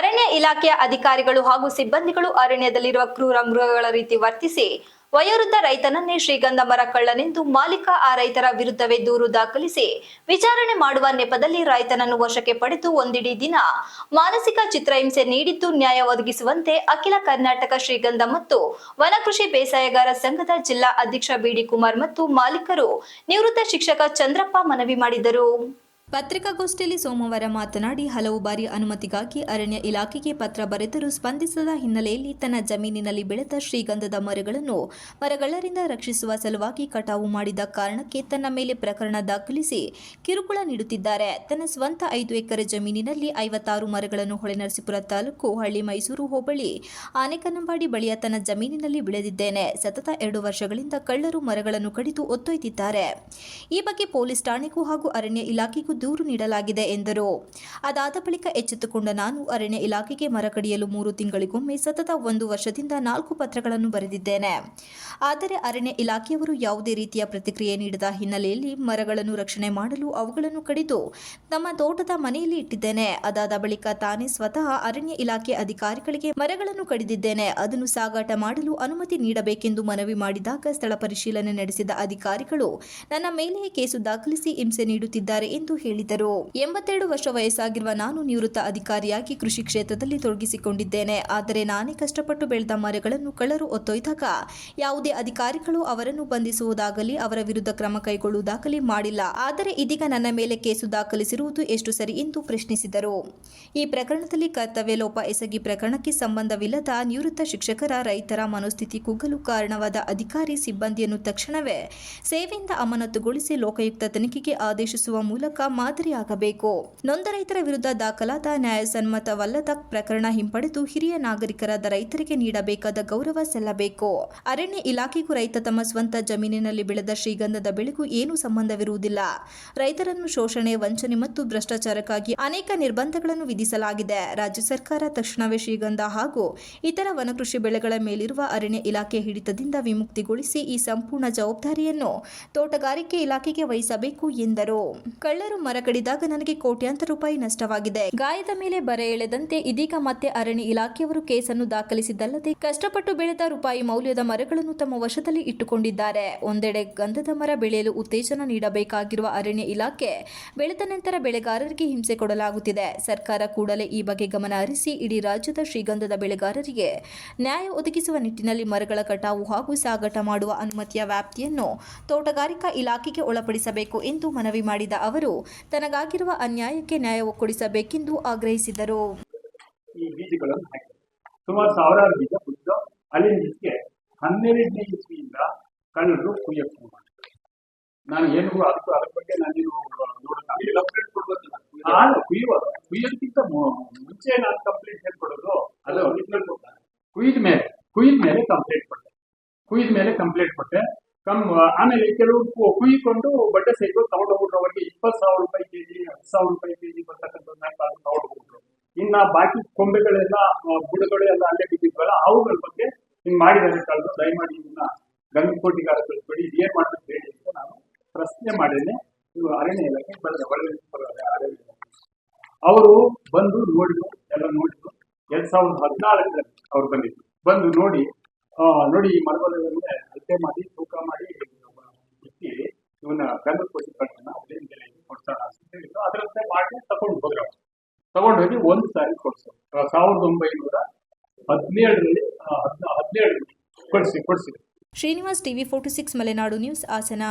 ಅರಣ್ಯ ಇಲಾಖೆಯ ಅಧಿಕಾರಿಗಳು ಹಾಗೂ ಸಿಬ್ಬಂದಿಗಳು ಅರಣ್ಯದಲ್ಲಿರುವ ಕ್ರೂರ ಮೃಗಗಳ ರೀತಿ ವರ್ತಿಸಿ ವಯೋವೃದ್ಧ ರೈತನನ್ನೇ ಶ್ರೀಗಂಧ ಮರ ಕಳ್ಳನೆಂದು ಮಾಲೀಕ ಆ ರೈತರ ವಿರುದ್ಧವೇ ದೂರು ದಾಖಲಿಸಿ ವಿಚಾರಣೆ ಮಾಡುವ ನೆಪದಲ್ಲಿ ರೈತನನ್ನು ವಶಕ್ಕೆ ಪಡೆದು ಒಂದಿಡೀ ದಿನ ಮಾನಸಿಕ ಚಿತ್ರಹಿಂಸೆ ನೀಡಿದ್ದು ನ್ಯಾಯ ಒದಗಿಸುವಂತೆ ಅಖಿಲ ಕರ್ನಾಟಕ ಶ್ರೀಗಂಧ ಮತ್ತು ವನಕೃಷಿ ಬೇಸಾಯಗಾರ ಸಂಘದ ಜಿಲ್ಲಾ ಅಧ್ಯಕ್ಷ ಬಿಡಿ ಕುಮಾರ್ ಮತ್ತು ಮಾಲೀಕರು ನಿವೃತ್ತ ಶಿಕ್ಷಕ ಚಂದ್ರಪ್ಪ ಮನವಿ ಮಾಡಿದರು. ಪತ್ರಿಕಾಗೋಷ್ಠಿಯಲ್ಲಿ ಸೋಮವಾರ ಮಾತನಾಡಿ, ಹಲವು ಬಾರಿ ಅನುಮತಿಗಾಗಿ ಅರಣ್ಯ ಇಲಾಖೆಗೆ ಪತ್ರ ಬರೆದರೂ ಸ್ಪಂದಿಸದ ಹಿನ್ನೆಲೆಯಲ್ಲಿ ತನ್ನ ಜಮೀನಿನಲ್ಲಿ ಬೆಳೆದ ಶ್ರೀಗಂಧದ ಮರಗಳನ್ನು ಮರಗಳರಿಂದ ರಕ್ಷಿಸುವ ಸಲುವಾಗಿ ಕಟಾವು ಮಾಡಿದ ಕಾರಣಕ್ಕೆ ತನ್ನ ಮೇಲೆ ಪ್ರಕರಣ ದಾಖಲಿಸಿ ಕಿರುಕುಳ ನೀಡುತ್ತಿದ್ದಾರೆ. ತನ್ನ ಸ್ವಂತ ಐದು ಎಕರೆ ಜಮೀನಿನಲ್ಲಿ ಐವತ್ತಾರು ಮರಗಳನ್ನು ಹೊಳೆನರಸೀಪುರ ತಾಲೂಕು ಹಳ್ಳಿ ಮೈಸೂರು ಹೋಬಳಿ ಆನೆಕನ್ನಂಬಾಡಿ ಬಳಿಯ ತನ್ನ ಜಮೀನಿನಲ್ಲಿ ಬೆಳೆದಿದ್ದೇನೆ. ಸತತ ಎರಡು ವರ್ಷಗಳಿಂದ ಕಳ್ಳರು ಮರಗಳನ್ನು ಕಡಿದು ಒತ್ತೊಯ್ದಿದ್ದಾರೆ. ಈ ಬಗ್ಗೆ ಪೊಲೀಸ್ ಠಾಣೆಗೂ ಹಾಗೂ ಅರಣ್ಯ ಇಲಾಖೆಗೂ ದೂರು ನೀಡಲಾಗಿದೆ ಎಂದರು. ಅದಾದ ಬಳಿಕ ಎಚ್ಚೆತ್ತುಕೊಂಡ ನಾನು ಅರಣ್ಯ ಇಲಾಖೆಗೆ ಮರ ಕಡಿಯಲು ಮೂರು ತಿಂಗಳಿಗೊಮ್ಮೆ ಸತತ ಒಂದು ವರ್ಷದಿಂದ ನಾಲ್ಕು ಪತ್ರಗಳನ್ನು ಬರೆದಿದ್ದೇನೆ. ಆದರೆ ಅರಣ್ಯ ಇಲಾಖೆಯವರು ಯಾವುದೇ ರೀತಿಯ ಪ್ರತಿಕ್ರಿಯೆ ನೀಡದ ಹಿನ್ನೆಲೆಯಲ್ಲಿ ಮರಗಳನ್ನು ರಕ್ಷಣೆ ಮಾಡಲು ಅವುಗಳನ್ನು ಕಡಿದು ನಮ್ಮ ತೋಟದ ಮನೆಯಲ್ಲಿ ಇಟ್ಟಿದ್ದೇನೆ. ಅದಾದ ಬಳಿಕ ತಾನೇ ಸ್ವತಃ ಅರಣ್ಯ ಇಲಾಖೆ ಅಧಿಕಾರಿಗಳಿಗೆ ಮರಗಳನ್ನು ಕಡಿದಿದ್ದೇನೆ. ಅದನ್ನು ಸಾಗಾಟ ಮಾಡಲು ಅನುಮತಿ ನೀಡಬೇಕೆಂದು ಮನವಿ ಮಾಡಿದಾಗ ಸ್ಥಳ ಪರಿಶೀಲನೆ ನಡೆಸಿದ ಅಧಿಕಾರಿಗಳು ನನ್ನ ಮೇಲೆ ಕೇಸು ದಾಖಲಿಸಿ ಹಿಂಸೆ ನೀಡುತ್ತಿದ್ದಾರೆ ಎಂದು ಹೇಳಿದರು. ಎಂಬತ್ತೆರಡು ವರ್ಷ ವಯಸ್ಸಾಗಿರುವ ನಾನು ನಿವೃತ್ತ ಅಧಿಕಾರಿಯಾಗಿ ಕೃಷಿ ಕ್ಷೇತ್ರದಲ್ಲಿ ತೊಡಗಿಸಿಕೊಂಡಿದ್ದೇನೆ. ಆದರೆ ನಾನೇ ಕಷ್ಟಪಟ್ಟು ಬೆಳೆದ ಮರಗಳನ್ನು ಕಳ್ಳರು ಒತ್ತೊಯ್ದಾಗ ಯಾವುದೇ ಅಧಿಕಾರಿಗಳು ಅವರನ್ನು ಬಂಧಿಸುವುದಾಗಲಿ ಅವರ ವಿರುದ್ಧ ಕ್ರಮ ಕೈಗೊಳ್ಳುವುದಾಗಲಿ ಮಾಡಿಲ್ಲ. ಆದರೆ ಇದೀಗ ನನ್ನ ಮೇಲೆ ಕೇಸು ದಾಖಲಿಸಿರುವುದು ಎಷ್ಟು ಸರಿ ಎಂದು ಪ್ರಶ್ನಿಸಿದರು. ಈ ಪ್ರಕರಣದಲ್ಲಿ ಕರ್ತವ್ಯ ಲೋಪ ಎಸಗಿ ಪ್ರಕರಣಕ್ಕೆ ಸಂಬಂಧವಿಲ್ಲದ ನಿವೃತ್ತ ಶಿಕ್ಷಕರ ರೈತರ ಮನೋಸ್ಥಿತಿ ಕುಗ್ಗಲು ಕಾರಣವಾದ ಅಧಿಕಾರಿ ಸಿಬ್ಬಂದಿಯನ್ನು ತಕ್ಷಣವೇ ಸೇವೆಯಿಂದ ಅಮಾನತುಗೊಳಿಸಿ ಲೋಕಾಯುಕ್ತ ತನಿಖೆಗೆ ಆದೇಶಿಸುವ ಮೂಲಕ ಮಾದರಿಯಾಗಬೇಕು. ನೊಂದ ರೈತರ ವಿರುದ್ಧ ದಾಖಲಾದ ನ್ಯಾಯಸಮ್ಮತವಲ್ಲದ ಪ್ರಕರಣ ಹಿಂಪಡೆದು ಹಿರಿಯ ನಾಗರಿಕರಾದ ರೈತರಿಗೆ ನೀಡಬೇಕಾದ ಗೌರವ ಸಲ್ಲಬೇಕು. ಅರಣ್ಯ ಇಲಾಖೆಗೂ ರೈತ ತಮ್ಮ ಸ್ವಂತ ಜಮೀನಿನಲ್ಲಿ ಬೆಳೆದ ಶ್ರೀಗಂಧದ ಬೆಳೆಗೂ ಏನೂ ಸಂಬಂಧವಿರುವುದಿಲ್ಲ. ರೈತರನ್ನು ಶೋಷಣೆ, ವಂಚನೆ ಮತ್ತು ಭ್ರಷ್ಟಾಚಾರಕ್ಕಾಗಿ ಅನೇಕ ನಿರ್ಬಂಧಗಳನ್ನು ವಿಧಿಸಲಾಗಿದೆ. ರಾಜ್ಯ ಸರ್ಕಾರ ತಕ್ಷಣವೇ ಶ್ರೀಗಂಧ ಹಾಗೂ ಇತರ ವನಕೃಷಿ ಬೆಳೆಗಳ ಮೇಲಿರುವ ಅರಣ್ಯ ಇಲಾಖೆ ಹಿಡಿತದಿಂದ ವಿಮುಕ್ತಿಗೊಳಿಸಿ ಈ ಸಂಪೂರ್ಣ ಜವಾಬ್ದಾರಿಯನ್ನು ತೋಟಗಾರಿಕೆ ಇಲಾಖೆಗೆ ವಹಿಸಬೇಕು ಎಂದರು. ಕಳ್ಳರು ಮರ ಕಡಿದಾಗ ನನಗೆ ಕೋಟ್ಯಾಂತರ ರೂಪಾಯಿ ನಷ್ಟವಾಗಿದೆ. ಗಾಯದ ಮೇಲೆ ಬರ ಎಳೆದಂತೆ ಇದೀಗ ಮತ್ತೆ ಅರಣ್ಯ ಇಲಾಖೆಯವರು ಕೇಸನ್ನು ದಾಖಲಿಸಿದ್ದಲ್ಲದೆ ಕಷ್ಟಪಟ್ಟು ಬೆಳೆದ ರೂಪಾಯಿ ಮೌಲ್ಯದ ಮರಗಳನ್ನು ತಮ್ಮ ವಶದಲ್ಲಿ ಇಟ್ಟುಕೊಂಡಿದ್ದಾರೆ. ಒಂದೆಡೆ ಗಂಧದ ಮರ ಬೆಳೆಯಲು ಉತ್ತೇಜನ ನೀಡಬೇಕಾಗಿರುವ ಅರಣ್ಯ ಇಲಾಖೆ ಬೆಳೆದ ನಂತರ ಬೆಳೆಗಾರರಿಗೆ ಹಿಂಸೆ ಕೊಡಲಾಗುತ್ತಿದೆ. ಸರ್ಕಾರ ಕೂಡಲೇ ಈ ಬಗ್ಗೆ ಗಮನ ಹರಿಸಿ ಇಡೀ ರಾಜ್ಯದ ಶ್ರೀಗಂಧದ ಬೆಳೆಗಾರರಿಗೆ ನ್ಯಾಯ ಒದಗಿಸುವ ನಿಟ್ಟಿನಲ್ಲಿ ಮರಗಳ ಕಟಾವು ಹಾಗೂ ಸಾಗಾಟ ಮಾಡುವ ಅನುಮತಿಯ ವ್ಯಾಪ್ತಿಯನ್ನು ತೋಟಗಾರಿಕಾ ಇಲಾಖೆಗೆ ಒಳಪಡಿಸಬೇಕು ಎಂದು ಮನವಿ ಮಾಡಿದ ಅವರು ತನಗಾಗಿರುವ ಅನ್ಯಾಯಕ್ಕೆ ನ್ಯಾಯ ಒಕ್ಕೊಡಿಸಬೇಕೆಂದು ಆಗ್ರಹಿಸಿದರು. ಈ ಬೀಜಗಳನ್ನು ಸುಮಾರು ಸಾವಿರಾರು ಬೀಜ ಬಿದ್ದು ಅಲ್ಲಿನ ಜೊತೆಗೆ ಹನ್ನೆರಡನೇ ಇಸ್ವಿಯಿಂದ ಕಳ್ಳರು ಕುಯ್ಯಕ್ಕೆ ನಾನು ಏನು ಅದಕ್ಕೂ ಅದ್ರ ಬಗ್ಗೆ ನಾನೇನು ನೋಡೋಕ್ಕಾಗಲಿಲ್ಲ ನಾನು ಕುಯ್ಯುವ ಕುಯ್ಯೋದಕ್ಕಿಂತ ಮು- ಮುಂಚೆ ನಾನು ಕಂಪ್ಲೇಂಟ್ ಹೇಳ್ಕೊಡೋದು ಅದು ಕುಯ್ದ ಮೇಲೆ ಕುಯ್ದ ಮೇಲೆ ಕಂಪ್ಲೇಂಟ್ ಕೊಟ್ಟೆ. ಕುಯ್ದ ಮೇಲೆ ಕಂಪ್ಲೇಂಟ್ ಕೊಟ್ಟೆ. ಕಮ್, ಆಮೇಲೆ ಕೆಲವರು ಕು- ಕುಯ್ಕೊಂಡು ಬಟ್ಟೆ ಸೈಕಲ್ ತಗೊಂಡು ಹೋಗ್ಬಿಟ್ರು ಅವ್ರಿಗೆ ಇಪ್ಪತ್ತು ಸಾವಿರ ರೂಪಾಯಿ ಕೆಜಿ ಹತ್ತು ಸಾವಿರ ರೂಪಾಯಿ ಕೆಜಿ ಬರ್ತಕ್ಕಂಥ ತಗೊಂಡು ಹೋಗ್ಬಿಟ್ರು ಇನ್ನ ಬಾಕಿ ಕೊಂಬೆಗಳೆಲ್ಲ ಬುಡಗಳು ಎಲ್ಲ ಅಲ್ಲೇ ಬಿದ್ದಿದ್ವಲ್ಲ, ಅವುಗಳ ಬಗ್ಗೆ ಹಿಂಗ್ ಮಾಡಿದ್ದಾರೆ ಕಳೆದು ದಯಮಾಡಿ ಇದನ್ನ ಗಂಗಕೋಟಿಗಾರ ಕಳಿಸ್ಬೇಡಿ ಏನ್ ಮಾಡ್ಬೇಕು ಹೇಳಿ ಅಂತ ನಾನು ಪ್ರಶ್ನೆ ಮಾಡೇನೆ ಇದು ಅರಣ್ಯ ಇಲಾಖೆ ಬಂದ ಒಳ್ಳೆ ಅರಣ್ಯ ಇಲಾಖೆ ಅವರು ಬಂದು ನೋಡಿದ್ರು, ಎಲ್ಲ ನೋಡಿದ್ರು. ಎರಡ್ ಸಾವಿರದ ಹದಿನಾಲ್ಕರಲ್ಲಿ ಅವ್ರು ಬಂದಿದ್ರು. ಬಂದು ನೋಡಿ ನೋಡಿ, ಈ ಮರಬಲಗಳನ್ನೇ ಅಳತೆ ಮಾಡಿ, ತೂಕ ಮಾಡಿ ಇಕ್ಕಿ ಇವನ್ನ ಕಟ್ಟನ್ನ ಅದೇನ್ ಬೆಲೆ ಕೊಡ್ಸೋಣ ಅಂತ ಹೇಳಿದ್ರು. ಅದರಂತೆ ಮಾಡಿ ತಗೊಂಡು ಹೋದ್ರು. ತಗೊಂಡು ಹೋಗಿ ಒಂದು ಸಾರಿ ಕೊಡ್ಸು ಸಾವಿರದ ಒಂಬೈನೂರ ಹದಿನೇಳರಲ್ಲಿ ಹದಿನೇಳರಲ್ಲಿ ಕೊಡಿಸಿ ಕೊಡಿಸಿದ್ರು Srinivas TV forty six Malenadu news, Hassan.